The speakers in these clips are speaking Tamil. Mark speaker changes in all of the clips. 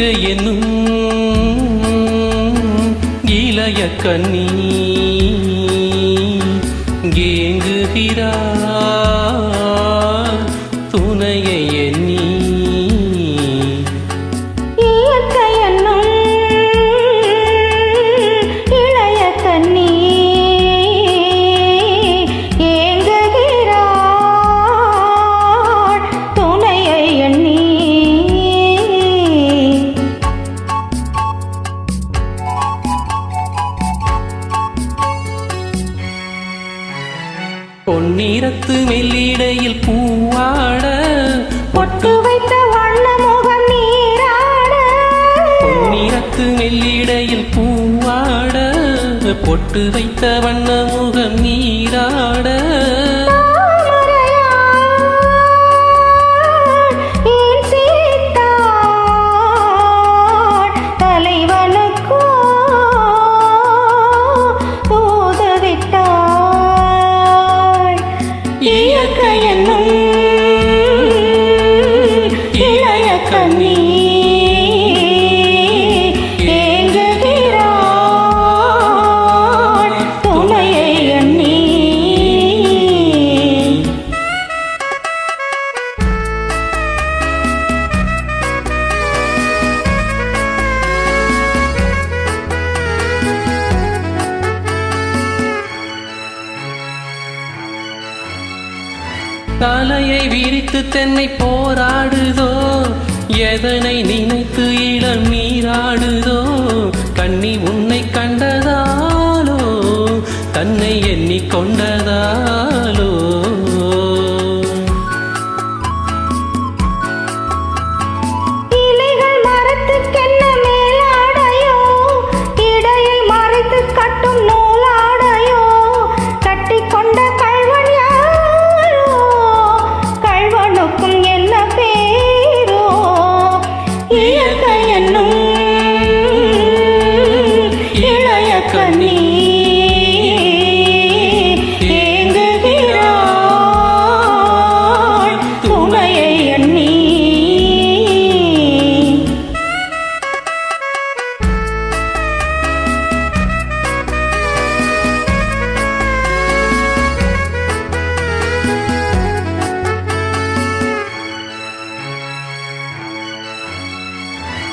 Speaker 1: இயற்கை என்னும் இளைய கண்ணி ஏங்குகிறார் பொன்னிறத்து மெல்லிடையில் பூவாட.
Speaker 2: பொட்டு வைத்த வண்ண முகம் நீராட.
Speaker 1: பொன்னிறத்து மெல்லிடையில் பூவாட. பொட்டு வைத்த வண்ண முகம் நீராட. தலையை விரித்து தென்னை போராடுதோ? எதனை நினைத்து இளம் நீராடுதோ? கண்ணி உன்னை கண்டதாலோ? தன்னை
Speaker 2: எண்ணிக்கொண்ட என்னும்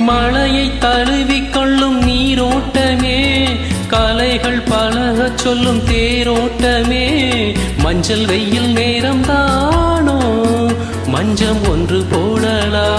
Speaker 1: மழையை தழுவிக்கொள்ளும் நீரோட்டமே. கலைகள் பழகச் சொல்லும் தேரோட்டமே. மஞ்சள் வெயில் நேரம் தானோ? மஞ்சம் ஒன்று போடலாமே.